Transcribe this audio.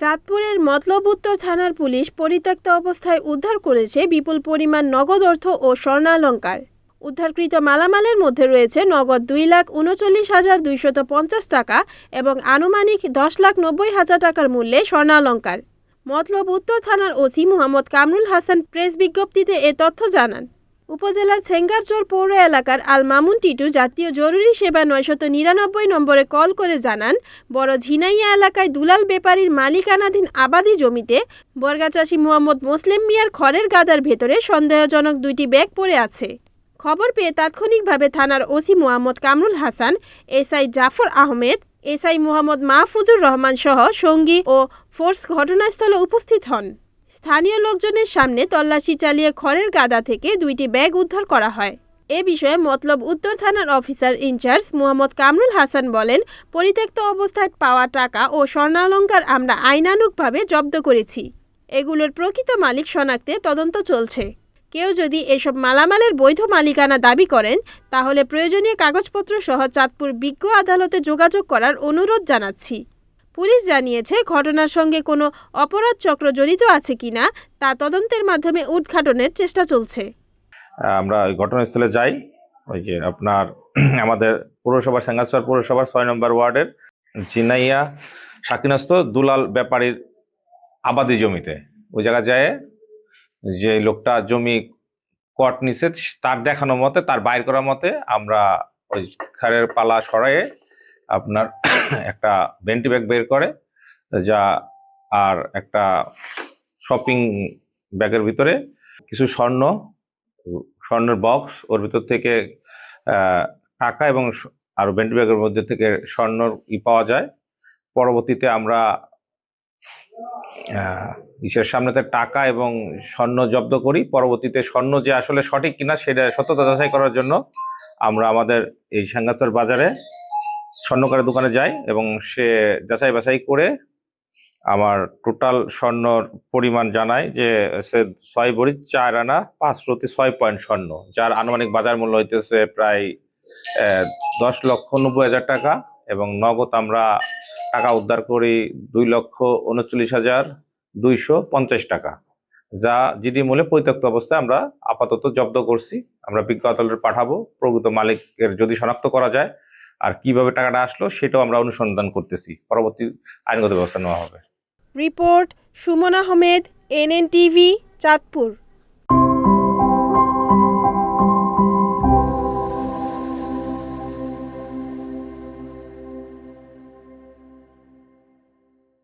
চাঁদপুরের মতলব উত্তর থানার পুলিশ পরিত্যক্ত অবস্থায় উদ্ধার করেছে বিপুল পরিমাণ নগদ অর্থ ও স্বর্ণালঙ্কার। উদ্ধারকৃত মালামালের মধ্যে রয়েছে নগদ দুই লাখ উনচল্লিশ হাজার দুইশত পঞ্চাশ টাকা এবং আনুমানিক দশ লাখ নব্বই হাজার টাকার মূল্যে স্বর্ণালঙ্কার। মতলব উত্তর থানার ওসি মোহাম্মদ কামরুল হাসান প্রেস বিজ্ঞপ্তিতে এ তথ্য জানান। উপজেলার ছেঙ্গারচর পৌর এলাকার আল মামুন টিটু জাতীয় জরুরি সেবা নয়শত নিরানব্বই নম্বরে কল করে জানান, বড় ঝিনাইয়া এলাকায় দুলাল বেপারীর মালিকানাধীন আবাদি জমিতে বর্গাচাষী মোহাম্মদ মুসলিম মিয়ার খড়ের গাদার ভেতরে সন্দেহজনক দুইটি ব্যাগ পড়ে আছে। খবর পেয়ে তাৎক্ষণিকভাবে থানার OC Mohammad Kamrul Hasan, SI Jafar Ahmed, SI Mohammad Mahfuzur Rahman সহ সঙ্গী ও ফোর্স ঘটনাস্থলে উপস্থিত হন। স্থানীয় লোকজনের সামনে তল্লাশি চালিয়ে খড়ের গাদা থেকে দুইটি ব্যাগ উদ্ধার করা হয়। এ বিষয়ে মতলব উত্তর থানার officer in charge Mohammad Kamrul Hasan বলেন, পরিত্যক্ত অবস্থায় পাওয়া টাকা ও স্বর্ণালঙ্কার আমরা আইনানুগভাবে জব্দ করেছি। এগুলোর প্রকৃত মালিক শনাক্তে তদন্ত চলছে। কেউ যদি এসব মালামালের বৈধ মালিকানা দাবি করেন, তাহলে প্রয়োজনীয় কাগজপত্র সহ চাঁদপুর বিজ্ঞ আদালতে যোগাযোগ করার অনুরোধ জানাচ্ছি। পুলিশ জানিয়েছে, ঘটনার সঙ্গে কোনো অপরাধ চক্র জড়িত আছে কিনা তা তদন্তের মাধ্যমে উদ্ঘাটনের চেষ্টা চলছে। আমরা ওই ঘটনাস্থলে যাই। ওই যে আপনার আমাদের পৌরসভার সাঙ্গাসর পৌরসভার ছয় নম্বর ওয়ার্ডের জিনাইয়া সাকিনস্ত দুলাল ব্যাপারীর আবাদি জমিতে। ওই জায়গা যায়, যে লোকটা জমি কট নিছে, তার দেখানো মতে, তার বাইর করার মতে আমরা ওই খারের পালা সরাইয়ে আপনার একটা ভেন্টি ব্যাগ বের করে যা আর একটা শপিং ব্যাগের ভিতরে কিছু স্বর্ণ স্বর্ণের বক্স ওর ভিতর থেকে টাকা এবং আর ভেন্টি ব্যাগের মধ্যে থেকে স্বর্ণ ই পাওয়া যায়। পরবর্তীতে আমরা আহ, ইসের সামনেতে টাকা এবং স্বর্ণ জব্দ করি। পরবর্তীতে স্বর্ণ যে আসলে সঠিক কিনা সেটা সত্যতা যাচাই করার জন্য আমরা আমাদের এই সাঙ্গাতর বাজারে স্বর্ণকারের দোকানে যাই এবং সে যাচাই বাছাই করে আমার টোটাল স্বর্ণর পরিমাণ জানায় যে সে ছয় ভরি চার আনা পাঁচ প্রতি ছয় পয়েন্ট স্বর্ণ যার আনুমানিক বাজার মূল্য হইতেছে প্রায় দশ লক্ষ নব্বই হাজার টাকা এবং নগদ আমরা টাকা উদ্ধার করি দুই লক্ষ উনচল্লিশ হাজার দুইশো পঞ্চাশ টাকা যা জিডি মূল্যে পরিত্যক্ত অবস্থায় আমরা আপাতত জব্দ করছি। আমরা বিজ্ঞ আদালতে পাঠাবো প্রকৃত মালিকের যদি শনাক্ত করা যায় আর কীভাবে টাকাটা আসলো সেটাও আমরা অনুসন্ধান করতেছি। পরবর্তী আইনগত ব্যবস্থা নেওয়া হবে। Report Suman Ahmed NNTV Chandpur.